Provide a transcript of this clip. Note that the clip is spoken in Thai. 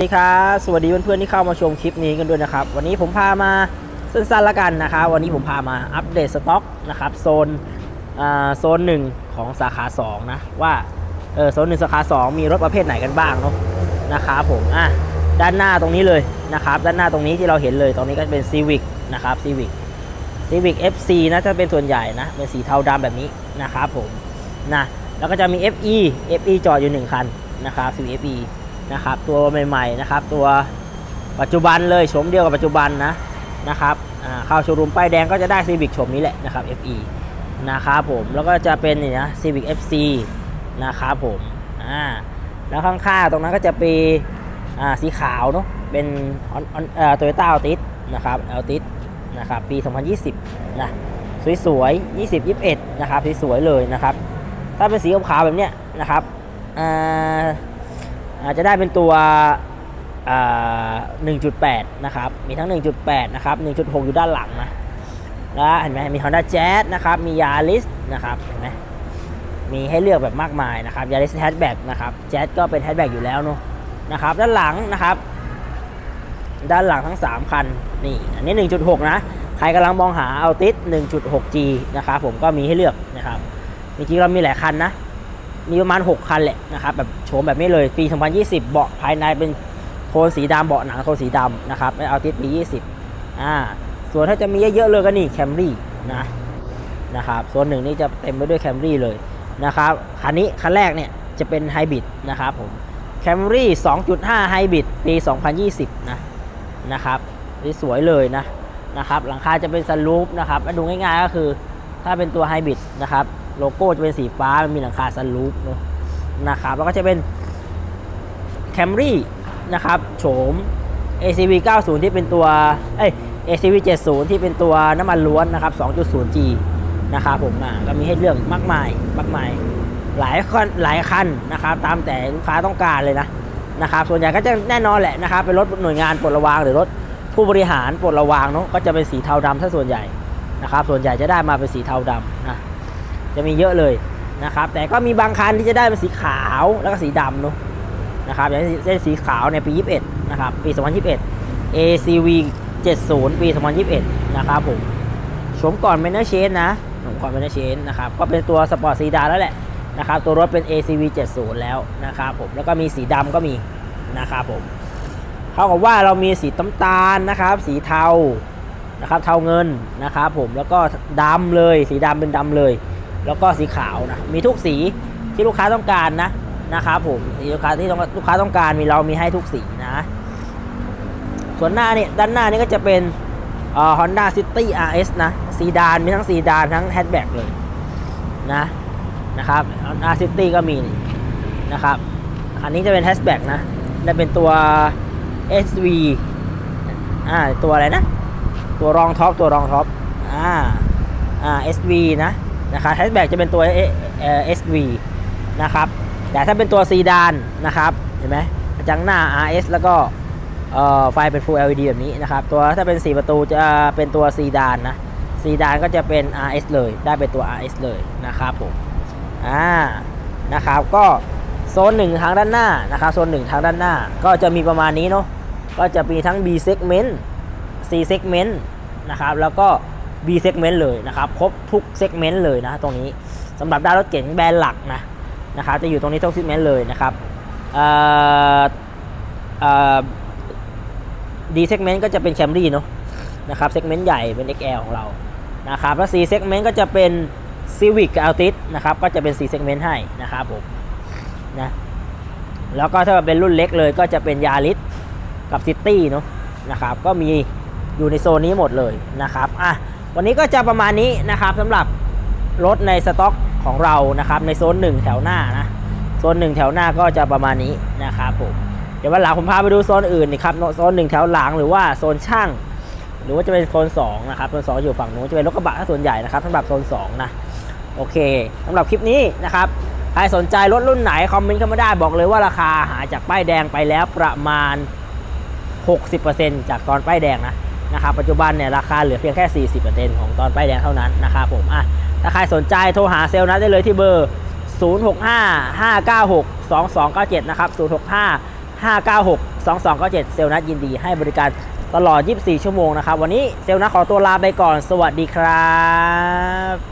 สวัสดีครับสวัสดีเพื่อนๆที่เข้ามาชมคลิปนี้กันด้วยนะครับ วันนี้ผมพามาสั้นๆละกันนะครับวันนี้ผมพามาอัปเดตสต็อกนะครับโซนโซนหนึ่งของสาขา2นะว่าเออโซนหนึ่งสาขา 2 มีรถประเภทไหนกันบ้างเนาะนะครับผมอะด้านหน้าตรงนี้เลยนะครับด้านหน้าตรงนี้ที่เราเห็นเลยตรงนี้ก็เป็น Civic นะครับ Civic Civic FC นะจะเป็นส่วนใหญ่นะเป็นสีเทาดำแบบนี้นะครับผมนะแล้วก็จะมี FE FE จอดอยู่หนึ่งคันนะครับ Civic FE นะครับ ตัวใหม่ๆนะครับ ตัวปัจจุบันเลยโฉมเดียวกับปัจจุบันนะนะครับเข้าโชว์รูมป้ายแดงก็จะได้ Civic โฉมนี้แหละนะครับ FE นะครับผมแล้วก็จะเป็นนี่นะ Civic FC นะครับผมอ่าแล้วข้างๆตรงนั้นก็จะเป็นอ่าสีขาวเนาะเป็นโตโยต้าอัลติสนะครับอัลติสนะครับปี 2020 นะสวยๆ 20 21 นะครับสวยๆเลยนะครับ ถ้าเป็นสีขาวแบบเนี้ยนะครับอ่า อาจจะได้เป็นตัว 1.8 นะครับ มีทั้ง 1.8 นะครับ 1.6 อยู่ด้านหลังนะ แล้วเห็นไหมมี Honda Jazz นะครับ มี Yaris นะครับ เห็นไหมมีให้เลือกแบบมากมายนะครับ Yaris Hatchback นะครับ Jazz ก็เป็น Hatchback อยู่แล้วเนอะนะครับ ด้านหลังนะครับ ด้านหลังทั้ง 3 คัน นี่ อันนี้ 1.6 นะ ใครกำลังมองหาเอาติส 1.6G นะครับ ผมก็มีให้เลือกนะครับจริงๆเรามีหลายคันนะ มีประมาณ 6 คันแหละนะครับแบบโฉมแบบนี้เลยปี 2020 เบาะภายในเป็นโทนสีดำเบาะหนังโทนสีดำนะครับไม่เอาติดปี 20อ่าส่วนถ้าจะมีเยอะๆเลยก็นี่แคมรี่นะนะครับส่วนหนึ่งนี่จะเต็มไปด้วยแคมรี่เลยนะครับคันนี้คันแรกเนี่ยจะเป็นไฮบริดนะครับผมแคมรี่2.5ไฮบริดปี 2020 นะนะครับนี่สวยเลยนะนะครับหลังคาจะเป็นสลูปนะครับมาดูง่ายๆก็คือถ้าเป็นตัวไฮบริดนะครับ โลโก้จะเป็นสีฟ้ามันมีหลังคาซันรูฟเนอะนะครับแล้วก็จะเป็น Camry นะครับโฉม ACV 90 ที่เป็นตัวเอ้ย ACV 70 ที่เป็นตัวน้ำมันล้วนนะครับ 2.0G นะครับผมอะก็มีให้เลือกมากมายมากมาย หลายคันหลายคันนะครับ ตามแต่ลูกค้าต้องการเลยนะนะครับ ส่วนใหญ่ก็จะแน่นอนแหละนะครับ เป็นรถหน่วยงานปลดระวางหรือรถผู้บริหารปลดระวางเนาะก็จะเป็นสีเทาดำถ้าส่วนใหญ่นะครับ ส่วนใหญ่จะได้มาเป็นสีเทาดำนะ จะมีเยอะเลยนะครับ แต่ก็มีบางคันที่จะได้เป็นสีขาวแล้วก็สีดำเนาะนะครับอย่างเช่นสีขาวในปี 21 นะครับ ปี 2021 ACV 70 ปี 2021 นะครับผมชมก่อนเมนเนอร์เชนนะชมก่อนเมนเนอร์เชนนะครับ ก็เป็นตัวสปอร์ตซีดานแล้วแหละนะครับ ตัวรถเป็น ACV 70 แล้วนะครับผม แล้วก็มีสีดำก็มีนะครับผมเท่ากับว่าเรามีสีน้ำตาลนะครับ สีเทานะครับ เทาเงินนะครับผม แล้วก็ดำเลย สีดำเป็นดำเลย แล้วก็สีขาวนะมีทุกสีที่ลูกค้าต้องการนะนะครับผมสีลูกค้าที่ต้องลูกค้าต้องการมีเรามีให้ทุกสีนะ ส่วนหน้าเนี่ยด้านหน้านี่ก็จะเป็นเอ่อ Honda City RS นะซีดานมีทั้งซีดานทั้งแฮชแบ็กเลยนะนะครับ Honda City ก็มีนะครับ อันนี้จะเป็นแฮชแบ็กนะและเป็นตัว SV อ่าตัวอะไรนะ ตัวรองท็อปตัวรองท็อปอ่าอ่า SV นะ นะครับแฮชแบ็กจะเป็นตัวเอ่อ SV นะครับแต่ถ้าเป็นตัวซีดานนะครับเห็นไหมกระจังหน้า RS แล้วก็ไฟเป็น Full LED แบบนี้นะครับตัวถ้าเป็น 4 ประตูจะเป็นตัวซีดานนะซีดานก็จะเป็น RS เลยได้เป็นตัว RS เลยนะครับผมอ่านะครับก็โซนหนึ่งทางด้านหน้านะครับโซนหนึ่งทางด้านหน้าก็จะมีประมาณนี้เนาะก็จะมีทั้ง B segment C segment นะครับแล้วก็ B segment เลยนะครับ ครบทุก segment เลยนะตรงนี้สำหรับด้านรถเก๋งแบรนด์หลักนะนะครับจะอยู่ตรงนี้ทุก segment เลยนะครับเอ่อเอ่อ D segment ก็จะเป็น Camry เนาะนะครับ segment ใหญ่เป็น XL ของเรานะครับแล้ว C segment ก็จะเป็น Civic กับ Altis นะครับก็จะเป็น C segment ให้นะครับผมนะแล้วก็ถ้าเป็นรุ่นเล็กเลยก็จะเป็น Yaris กับ City เนาะนะครับก็มีอยู่ในโซนนี้หมดเลยนะครับอะ วันนี้ก็จะประมาณนี้นะครับสำหรับรถในสต็อกของเรานะครับในโซนหนึ่งแถวหน้านะโซนหนึ่งแถวหน้าก็จะประมาณนี้นะครับผมเดี๋ยววันหลังผมพาไปดูโซนอื่นนี่ครับโซนหนึ่งแถวหลังหรือว่าโซนช่าง หรือว่าจะเป็นโซนสองนะครับโซนสองอยู่ฝั่งนู้นจะเป็นรถกระบะส่วนใหญ่นะครับสำหรับโซนสองนะโอเคสำหรับคลิปนี้นะครับใครสนใจรถรุ่นไหนคอมเมนต์เข้ามาได้บอกเลยว่าราคาหาจากป้ายแดงไปแล้วประมาณ 60%จากตอนป้ายแดงนะ นะครับปัจจุบันเนี่ยราคาเหลือเพียงแค่ 40%ของตอนป้ายแดงเท่านั้นนะครับผมอะถ้าใครสนใจโทรหาเซลล์นัดได้เลยที่เบอร์ 065 596 2297 นะครับ 065 596 2297 เซลล์นัดยินดีให้บริการตลอด 24 ชั่วโมงนะครับ วันนี้เซลล์นัดขอตัวลาไปก่อน สวัสดีครับ